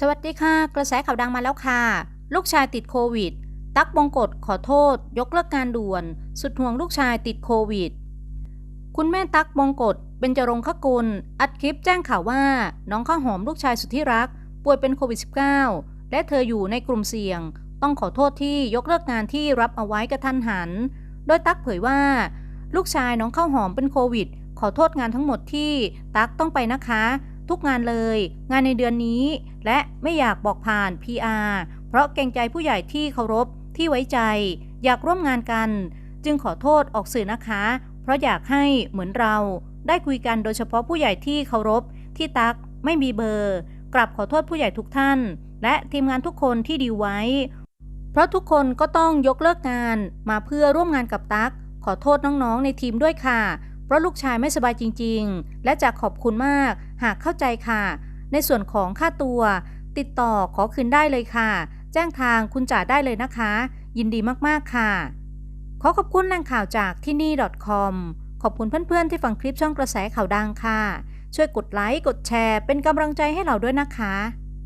สวัสดีค่ะ กระแสข่าวดังมาแล้วค่ะ ลูกชายติดโควิด ตั๊กบงกฎขอโทษ ยกเลิกงานด่วน สุดห่วงลูกชายติดโควิด คุณแม่ตั๊กบงกฎเป็นจรงคกุล อัดคลิปแจ้งข่าวว่า น้องข้าวหอมลูกชายสุดที่รัก ป่วยเป็นโควิด -19 และเธออยู่ในกลุ่มเสี่ยง ต้องขอโทษที่ยกเลิกงานที่รับเอาไว้กระทันหัน โดยตั๊กเผยว่า ลูกชายน้องข้าวหอมเป็นโควิด ขอโทษงานทั้งหมดที่ตั๊กต้องไปนะคะ ทุกงานเลย งานในเดือนนี้ และไม่อยากบอกผ่าน PR เพราะเกรงใจผู้ใหญ่ที่เคารพที่ไว้ใจ อยากร่วมงานกัน จึงขอโทษออกสื่อนะคะ เพราะอยากให้เหมือนเรา ได้คุยกันโดยเฉพาะผู้ใหญ่ที่เคารพที่ตักไม่มีเบอร์ กลับขอโทษผู้ใหญ่ทุกท่าน และทีมงานทุกคนที่ดีไว้ เพราะทุกคนก็ต้องยกเลิกงานมาเพื่อร่วมงานกับตักขอโทษน้องๆในทีมด้วยค่ะ เพราะลูกชายไม่สบายจริง ๆ และจะขอบคุณมากหากเข้าใจค่ะ ในส่วนของค่าตัว ติดต่อขอคืนได้เลยค่ะ แจ้งทางคุณจ่าได้เลยนะคะ ยินดีมากๆค่ะ ขอขอบคุณแหล่งข่าวจากที่นี่ .com ขอบคุณเพื่อนๆที่ฟังคลิปช่องกระแสข่าวดังค่ะ ช่วยกดไลค์กดแชร์เป็นกำลังใจให้เราด้วยนะคะ